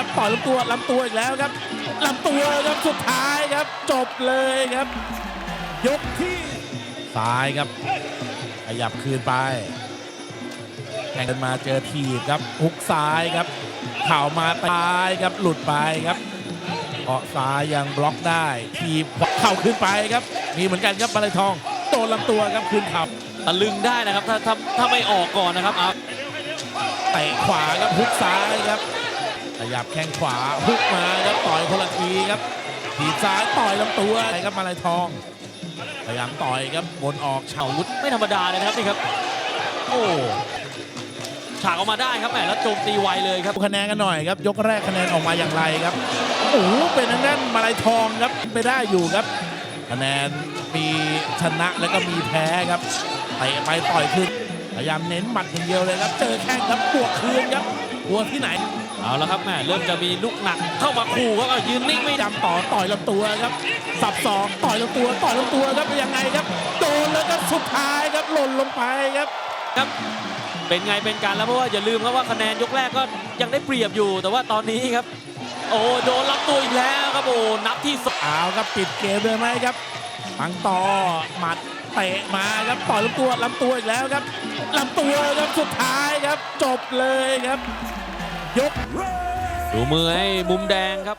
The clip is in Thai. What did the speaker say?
ครับต่อยลำตัวลำตัวอีกแล้วครับลำตัวครับสุดท้ายครับ จบเลยครับ ยกที่ซ้ายครับขยับคืนไปแข่งกันมาเจอทีบครับฮุกซ้ายครับเข่ามาซ้ายครับหลุดไปครับเกาะซ้ายยังบล็อกได้ ทีบเข่าขึ้นไปครับ มีเหมือนกันครับบาลยทองโดนลำตัวครับคืนเข่าตะลึงได้นะครับถ้าถ้าถ้าไม่ออกก่อนนะครับเอาเตะขวาครับฮุกซ้ายครับ ขยับแข้งขวาฮุกมาครับต่อยคนละทีครับทีบซ้ายต่อยลำตัวอะไรครับมาลายทองพยายามต่อยครับบนออกเฉาอาวุธไม่ธรรมดาเลยนะครับนี่ครับ โอ้ฉากออกมาได้ครับแหมแล้วโจมตีไวเลยครับดูคะแนนกันหน่อยครับ ยกแรกคะแนนออกมาอย่างไรครับโอ้โหเป็นทางด้านมาลายทองครับไปได้อยู่ครับ คะแนนมีชนะแล้วก็มีแพ้ครับเตะไปต่อยขึ้นพยายามเน้นหมัดอย่างเดียวเลยครับ เจอแข้งครับบวกคืนครับบวกที่ไหน เอาละครับแหมเริ่มจะมีลูกหนักเข้ามาขู่ครับเอายืนนิ่งไม่ได้จำต่อต่อยลำตัวครับ สับสองต่อยลำตัวต่อยลำตัวครับยังไงครับ โดนแล้วก็สุดท้ายครับหล่นลงไปครับครับ เป็นไงเป็นการแล้วเพราะว่าอย่าลืมครับว่าคะแนนยกแรกก็ยังได้เปรียบอยู่ แต่ว่าตอนนี้ครับ โอ้โดนรับตัวอีกแล้วครับโอ้นับที่สองเอาครับปิดเกมเลยไหมครับปังต่อหมัดเตะมาครับต่อยลำตัวลำตัวอีกแล้วครับลำตัวครับสุดท้ายครับ จบเลยครับ ยก ดูมือให้มุมแดงครับ